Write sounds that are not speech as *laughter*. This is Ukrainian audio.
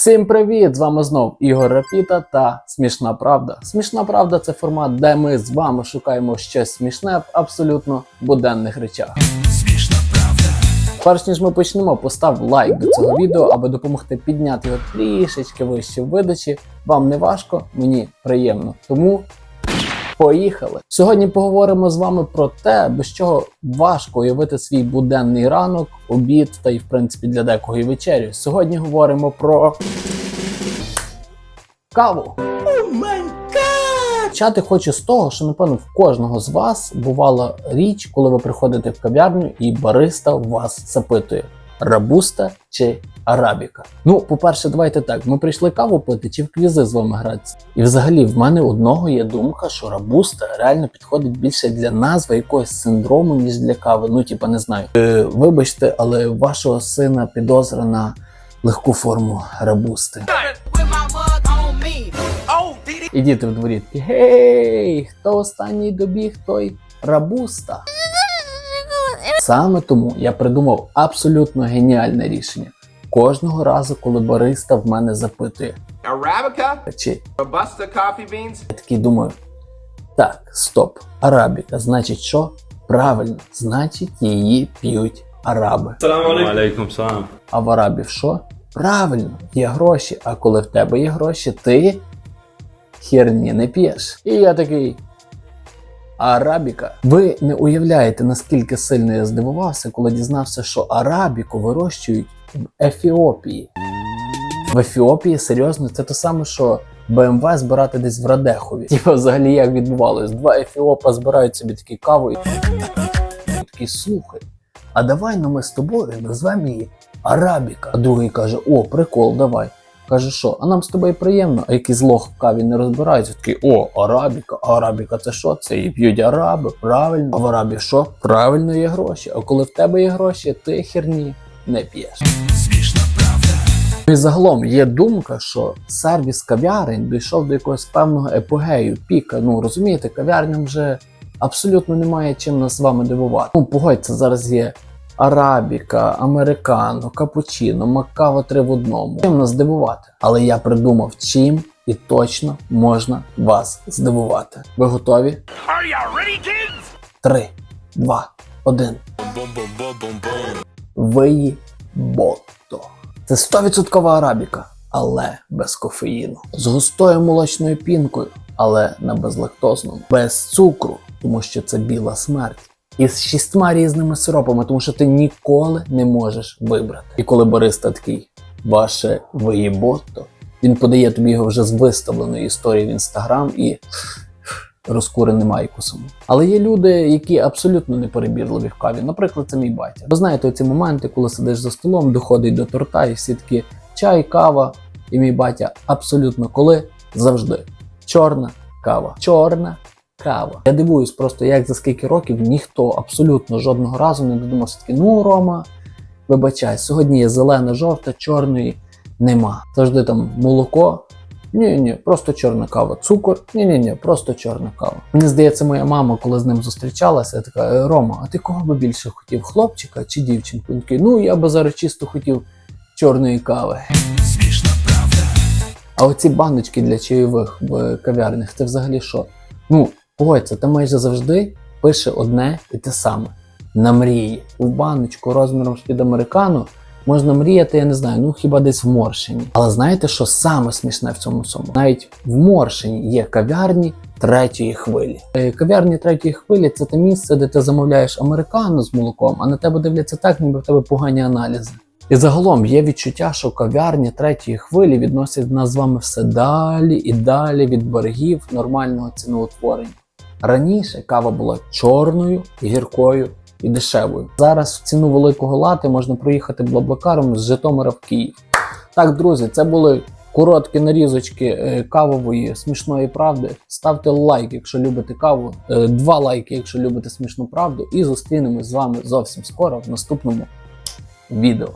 Всім привіт! З вами знов Ігор Рапіта та Смішна Правда. Смішна Правда це формат, де ми з вами шукаємо щось смішне в абсолютно буденних речах. Смішна правда. Перш ніж ми почнемо, постав лайк до цього відео, аби допомогти підняти його трішечки вище в видачі. Вам не важко, мені приємно. Тому поїхали. Сьогодні поговоримо з вами про те, без чого важко уявити свій буденний ранок, обід та й в принципі для декого і вечерю. Сьогодні говоримо про каву. Почати хочу з того, що напевно в кожного з вас бувала річ, коли ви приходите в кав'ярню і бариста вас запитує: рабуста чи арабіка. Ну, по-перше, давайте так. Ми прийшли каву пити чи в квізи з вами гратися. І взагалі в мене одного є думка, що рабуста реально підходить більше для назви якогось синдрому, ніж для кави. Ну, типа, не знаю. Е, вибачте, але вашого сина підозра на легку форму рабусти. І діти в дворі гей, хто останній добіг, той рабуста. Саме тому я придумав абсолютно геніальне рішення. Кожного разу, коли бариста в мене запитує, Arabica, чи Robusta coffee beans, я такий думаю, так, стоп, арабіка, значить що? Правильно, значить її п'ють араби. Алейкум салам. А в арабів що? Правильно, є гроші. А коли в тебе є гроші, ти херні не п'єш. І я такий. Арабіка. Ви не уявляєте, наскільки сильно я здивувався, коли дізнався, що арабіку вирощують в Ефіопії. В Ефіопії серйозно, це те саме, що БМВ збирати десь в Радехові. *laughs* Типа, взагалі, як відбувалось? Два ефіопа збирають собі такі каву і *laughs* такий слухай. А давай ну ми з тобою назвемо її Арабіка. А другий каже: О, прикол, давай. Каже, що, а нам з тобою приємно, а якийсь лох в каві не розбирається. Такий, о, Арабіка, а Арабіка це що? Це і п'ють араби, правильно. А в Арабі що? Правильно є гроші. А коли в тебе є гроші, ти херні не п'єш. Ну І загалом є думка, що сервіс кав'ярень дійшов до якогось певного епогею, піка. Ну розумієте, кав'ярням вже абсолютно немає чим нас з вами дивувати. Ну, погодьте, зараз є арабіка, американо, капучино, макава три в одному. Чим нас здивувати? Але я придумав, чим і точно можна вас здивувати. Ви готові? Are you ready, kids? Три, два, один. Виї Ботто. Це 100% арабіка, але без кофеїну. З густою молочною пінкою, але на безлактозному. Без цукру, тому що це біла смерть. І з шістьма різними сиропами, тому що ти ніколи не можеш вибрати. І коли бариста такий, ваше виїботто, він подає тобі його вже з виставленої історії в інстаграм і розкуреним айкосом. Але є люди, які абсолютно не перебірливі в каві. Наприклад, це мій батя. Ви знаєте ці моменти, коли сидиш за столом, доходить до торта, і всі такі чай, кава. І мій батя абсолютно коли завжди чорна кава. Чорна кава. Я дивуюсь просто, як за скільки років ніхто абсолютно жодного разу не додумався таки, ну Рома, вибачай, сьогодні є зелена, жовта, чорної нема. Завжди там молоко. Ні, ні, просто чорна кава. Цукор, ні, ні, ні, просто чорна кава. Мені здається, моя мама, коли з ним зустрічалася, така «Е, Рома, а ти кого би більше хотів? Хлопчика чи дівчинку? Він такий, ну я би зараз чисто хотів чорної кави. Смішна правда. А оці баночки для чайових в кав'ярнях, це взагалі що? Ну, погодься, там майже завжди пише одне і те саме. На мрії. У баночку розміром з-під американу можна мріяти, я не знаю, ну хіба десь в Моршині. Але знаєте, що саме смішне в цьому всьому? Навіть в Моршині є кав'ярні третьої хвилі. Е, Кав'ярні третьої хвилі це те місце, де ти замовляєш американу з молоком, а на тебе дивляться так, ніби в тебе погані аналізи. І загалом є відчуття, що кав'ярні третьої хвилі відносять нас з вами все далі і далі від берегів нормального ціноутворення. Раніше кава була чорною, гіркою і дешевою. Зараз в ціну великого лати можна проїхати блаблакаром з Житомира в Київ. Так, друзі, це були короткі нарізочки е, кавової смішної правди. Ставте лайк, якщо любите каву, е, два лайки, якщо любите смішну правду, і зустрінемось з вами зовсім скоро в наступному відео.